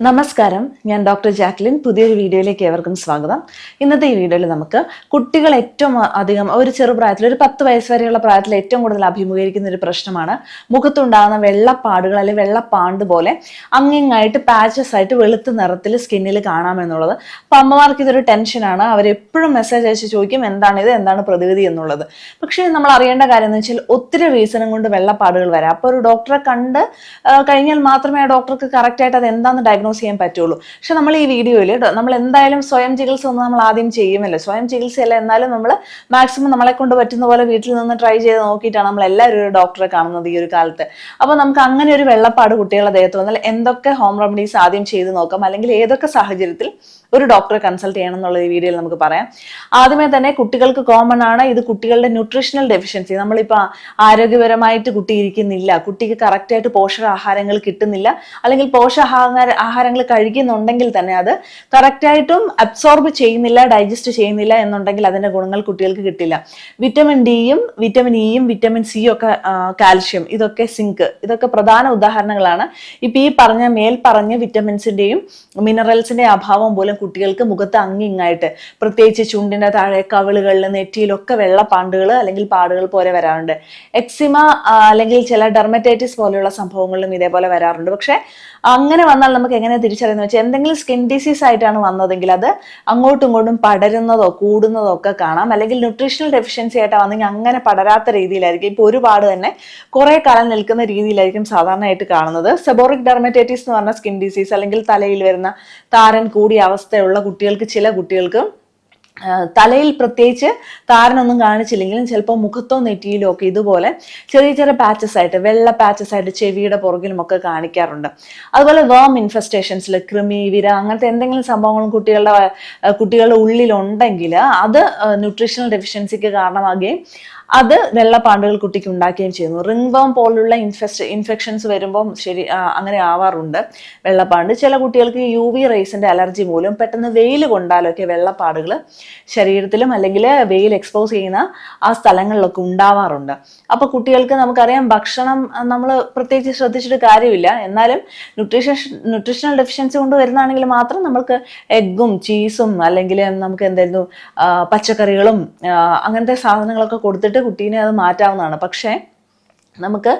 നമസ്കാരം. ഞാൻ doctor Jacqueline. പുതിയൊരു വീഡിയോയിലേക്ക് ഏവർക്കും സ്വാഗതം. ഇന്നത്തെ ഈ വീഡിയോയിൽ നമുക്ക് കുട്ടികൾ ഏറ്റവും അധികം ഒരു ചെറുപ്രായത്തിൽ ഒരു പത്ത് വയസ്സ് വരെയുള്ള പ്രായത്തിൽ ഏറ്റവും കൂടുതൽ അഭിമുഖീകരിക്കുന്ന ഒരു പ്രശ്നമാണ് മുഖത്തുണ്ടാകുന്ന വെള്ളപ്പാടുകൾ അല്ലെങ്കിൽ വെള്ളപ്പാണ്ട് പോലെ അങ്ങിങ്ങായിട്ട് പാച്ചസ് ആയിട്ട് വെളുത്ത നിറത്തിൽ സ്കിന്നിൽ കാണാമെന്നുള്ളത് അപ്പം അമ്മമാർക്ക് ഇതൊരു ടെൻഷനാണ് അവരെപ്പോഴും മെസ്സേജ് അയച്ച് ചോദിക്കും എന്താണ് ഇത്? എന്താണ് പ്രതിവിധി? എന്നുള്ളത്. പക്ഷേ നമ്മൾ അറിയേണ്ട കാര്യം എന്ന് വെച്ചാൽ ഒത്തിരി റീസണും കൊണ്ട് വെള്ളപ്പാടുകൾ വരാം. അപ്പോൾ ഒരു ഡോക്ടറെ കണ്ട് കഴിഞ്ഞാൽ മാത്രമേ ആ ഡോക്ടർക്ക് കറക്റ്റായിട്ട് അത് എന്താണെന്ന് ഡയഗ്നോസ് ചെയ്യാൻ പറ്റുള്ളൂ. പക്ഷെ നമ്മൾ ഈ വീഡിയോയിൽ നമ്മൾ എന്തായാലും സ്വയം ചികിത്സ ഒന്നും നമ്മൾ ആദ്യം ചെയ്യുമല്ലോ സ്വയം ചികിത്സയല്ല എന്നാലും നമ്മൾ മാക്സിമം നമ്മളെ കൊണ്ട് പറ്റുന്ന പോലെ വീട്ടിൽ നിന്ന് ട്രൈ ചെയ്ത് നോക്കിയിട്ടാണ് നമ്മൾ എല്ലാവരും ഒരു ഡോക്ടറെ കാണുന്നത് ഈ ഒരു കാലത്ത്. അപ്പോൾ നമുക്ക് അങ്ങനെ ഒരു വെള്ളപ്പാട് കുട്ടികളുടെ ദേഹത്ത് വന്നാൽ എന്തൊക്കെ ഹോം റെമഡീസ് ആദ്യം ചെയ്ത് നോക്കാം? അല്ലെങ്കിൽ ഏതൊക്കെ സാഹചര്യത്തിൽ ഒരു ഡോക്ടറെ കൺസൾട്ട് ചെയ്യണം എന്നുള്ള ഈ വീഡിയോയിൽ നമുക്ക് പറയാം. ആദ്യമേ തന്നെ കുട്ടികൾക്ക് കോമൺ ആണ് ഇത് കുട്ടികളുടെ ന്യൂട്രീഷണൽ ഡെഫിഷ്യൻസി നമ്മളിപ്പോൾ ആരോഗ്യപരമായിട്ട് കുട്ടി ഇരിക്കുന്നില്ല കുട്ടിക്ക് കറക്റ്റായിട്ട് പോഷകാഹാരങ്ങൾ കിട്ടുന്നില്ല അല്ലെങ്കിൽ പോഷകാഹാര ആഹാരങ്ങൾ കഴിക്കുന്നുണ്ടെങ്കിൽ തന്നെ അത് കറക്റ്റായിട്ടും അബ്സോർബ് ചെയ്യുന്നില്ല ഡൈജസ്റ്റ് ചെയ്യുന്നില്ല എന്നുണ്ടെങ്കിൽ അതിന്റെ ഗുണങ്ങൾ കുട്ടികൾക്ക് കിട്ടില്ല. വിറ്റമിൻ ഡിയും വിറ്റമിൻ ഇയും വിറ്റമിൻ സിയും ഒക്കെ കാൽഷ്യം ഇതൊക്കെ സിങ്ക് ഇതൊക്കെ പ്രധാന ഉദാഹരണങ്ങളാണ്. ഇപ്പം ഈ പറഞ്ഞ മേൽ പറഞ്ഞ വിറ്റമിൻസിന്റെയും മിനറൽസിന്റെയും അഭാവം പോലും കുട്ടികൾക്ക് മുഖത്ത് അങ്ങിങ്ങായിട്ട് പ്രത്യേകിച്ച് ചുണ്ടിന്റെ താഴെ കവിളുകളിൽ നെറ്റിയിലൊക്കെ വെള്ളപ്പാണ്ടുകൾ അല്ലെങ്കിൽ പാടുകൾ പോലെ വരാറുണ്ട്. എക്സിമ അല്ലെങ്കിൽ ചില ഡെർമറ്റൈറ്റിസ് പോലെയുള്ള സംഭവങ്ങളിലും ഇതേപോലെ വരാറുണ്ട്. പക്ഷെ അങ്ങനെ വന്നാൽ നമുക്ക് എങ്ങനെ തിരിച്ചറിയുന്നത് വെച്ചാൽ എന്തെങ്കിലും സ്കിൻ ഡിസീസ് ആയിട്ടാണ് വന്നതെങ്കിൽ അത് അങ്ങോട്ടും ഇങ്ങോട്ടും പടരുന്നതോ കൂടുന്നതോ ഒക്കെ കാണാം. അല്ലെങ്കിൽ ന്യൂട്രീഷണൽ ഡെഫിഷ്യൻസി ആയിട്ടാണ് വന്നെങ്കിൽ അങ്ങനെ പടരാത്ത രീതിയിലായിരിക്കും. ഇപ്പോൾ ഒരുപാട് തന്നെ കുറെ കാലം നിൽക്കുന്ന രീതിയിലായിരിക്കും സാധാരണയായിട്ട് കാണുന്നത്. സെബോറിക് ഡെർമറ്റൈറ്റിസ് എന്ന് പറഞ്ഞ സ്കിൻ ഡിസീസ് അല്ലെങ്കിൽ തലയിൽ വരുന്ന താരൻ കൂടിയ അവസ്ഥയുള്ള കുട്ടികൾക്ക് ചില കുട്ടികൾക്ക് തലയിൽ പ്രത്യേകിച്ച് താരനൊന്നും കാണിച്ചില്ലെങ്കിലും ചിലപ്പോൾ മുഖത്തോ നെറ്റിയിലോ ഒക്കെ ഇതുപോലെ ചെറിയ ചെറിയ പാച്ചസ് ആയിട്ട് വെള്ള പാച്ചസ് ആയിട്ട് ചെവിയുടെ പുറകിലും ഒക്കെ കാണിക്കാറുണ്ട്. അതുപോലെ വേം ഇൻഫെസ്റ്റേഷൻസിൽ കൃമി വിര അങ്ങനത്തെ എന്തെങ്കിലും സംഭവങ്ങളും കുട്ടികളുടെ കുട്ടികളുടെ ഉള്ളിലുണ്ടെങ്കിൽ അത് ന്യൂട്രീഷണൽ ഡെഫിഷ്യൻസിക്ക് കാരണമാകുകയും അത് വെള്ളപ്പാണ്ടുകൾ കുട്ടിക്ക് ഉണ്ടാക്കുകയും ചെയ്യുന്നു. റിംഗ് വേം പോലുള്ള ഇൻഫെസ്റ്റ് ഇൻഫെക്ഷൻസ് വരുമ്പം ശരി അങ്ങനെ ആവാറുണ്ട് വെള്ളപ്പാണ്ട് ചില കുട്ടികൾക്ക് യു വി റേസിന്റെ അലർജി മൂലം പെട്ടെന്ന് വെയിൽ കൊണ്ടാലൊക്കെ വെള്ളപ്പാടുകൾ ശരീരത്തിലും അല്ലെങ്കിൽ വെയിൽ എക്സ്പോസ് ചെയ്യുന്ന ആ സ്ഥലങ്ങളിലൊക്കെ ഉണ്ടാവാറുണ്ട്. അപ്പൊ കുട്ടികൾക്ക് നമുക്കറിയാം ഭക്ഷണം നമ്മൾ പ്രത്യേകിച്ച് ശ്രദ്ധിച്ചിട്ട് കാര്യമില്ല. എന്നാലും ന്യൂട്രീഷൻ ന്യൂട്രീഷണൽ ഡെഫിഷ്യൻസി കൊണ്ട് വരുന്നതാണെങ്കിൽ മാത്രം നമുക്ക് എഗ്ഗും ചീസും അല്ലെങ്കിൽ നമുക്ക് എന്തായിരുന്നു പച്ചക്കറികളും അങ്ങനത്തെ സാധനങ്ങളൊക്കെ കൊടുത്തിട്ട് കുട്ടീനെ അത് മാറ്റാവുന്നതാണ്. പക്ഷേ നമുക്ക്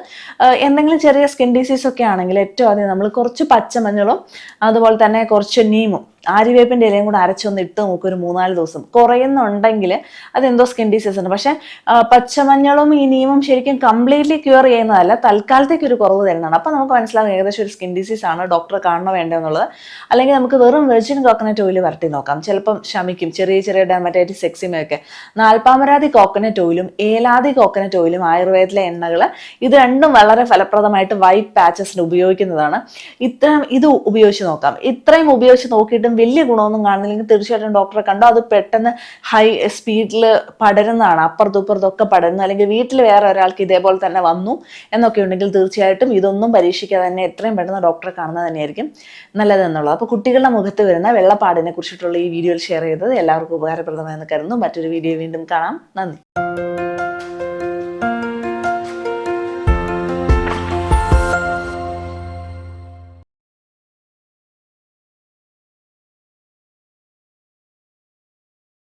എന്തെങ്കിലും ചെറിയ സ്കിൻ ഡിസീസ് ഒക്കെ ആണെങ്കിൽ ഏറ്റവും ആദ്യം നമ്മൾ കുറച്ച് പച്ചമഞ്ഞളും അതുപോലെ തന്നെ കുറച്ച് നീമും ആര്യവേപ്പിന്റെ ഇലയും കൂടെ അരച്ചൊന്ന് ഇട്ട് നോക്കും ഒരു മൂന്നാൽ ദിവസം. കുറയുന്നുണ്ടെങ്കിൽ അതെന്തോ സ്കിൻ ഡിസീസ് ഉണ്ട് പക്ഷേ പച്ചമഞ്ഞളും ഈ നീമും ശരിക്കും കംപ്ലീറ്റ്ലി ക്യൂർ ചെയ്യുന്നതല്ല തൽക്കാലത്തേക്ക് ഒരു കുറവ് തരുന്നതാണ്. അപ്പം നമുക്ക് മനസ്സിലാകും ഏകദേശം ഒരു സ്കിൻ ഡിസീസ് ആണ് ഡോക്ടറെ കാണണോ വേണ്ടതെന്നുള്ളത് അല്ലെങ്കിൽ നമുക്ക് വെറും വെർജിൻ കോക്കനട്ട് ഓയിൽ വരട്ടി നോക്കാം. ചിലപ്പം ശമിക്കും. ചെറിയ ചെറിയ ഡെർമറ്റൈറ്റിസ് എക്സിമയൊക്കെ നാൽപ്പാമരാതി കോക്കനട്ട് ഓയിലും ഏലാതി കോക്കനട്ട് ഓയിലും ആയുർവേദത്തിലെ എണ്ണകൾ ഇത് രണ്ടും വളരെ ഫലപ്രദമായിട്ട് വൈറ്റ് പാച്ചസിന് ഉപയോഗിക്കുന്നതാണ്. ഇത്രയും ഇത് ഉപയോഗിച്ച് നോക്കാം. ഇത്രയും ഉപയോഗിച്ച് നോക്കിയിട്ടും വലിയ ഗുണമൊന്നും കാണുന്നില്ലെങ്കിൽ തീർച്ചയായിട്ടും ഡോക്ടറെ കണ്ടോ? അത് പെട്ടെന്ന് ഹൈ സ്പീഡിൽ പടരുന്നതാണ്. അപ്പുറത്തും ഇപ്പുറത്തൊക്കെ പടരുന്നത് അല്ലെങ്കിൽ വീട്ടിൽ വേറെ ഒരാൾക്ക് ഇതേപോലെ തന്നെ വന്നു എന്നൊക്കെ ഉണ്ടെങ്കിൽ തീർച്ചയായിട്ടും ഇതൊന്നും പരീക്ഷിക്കാതെ തന്നെ എത്രയും പെട്ടെന്ന് ഡോക്ടറെ കാണുന്നത് തന്നെയായിരിക്കും നല്ലതെന്നുള്ളത് അപ്പോൾ കുട്ടികളുടെ മുഖത്ത് വരുന്ന വെള്ളപ്പാടിനെ കുറിച്ചിട്ടുള്ള ഈ വീഡിയോയിൽ ഷെയർ ചെയ്തത് എല്ലാവർക്കും ഉപകാരപ്രദമായെന്ന് കരുതുന്നു. മറ്റൊരു വീഡിയോ വീണ്ടും കാണാം. നന്ദി.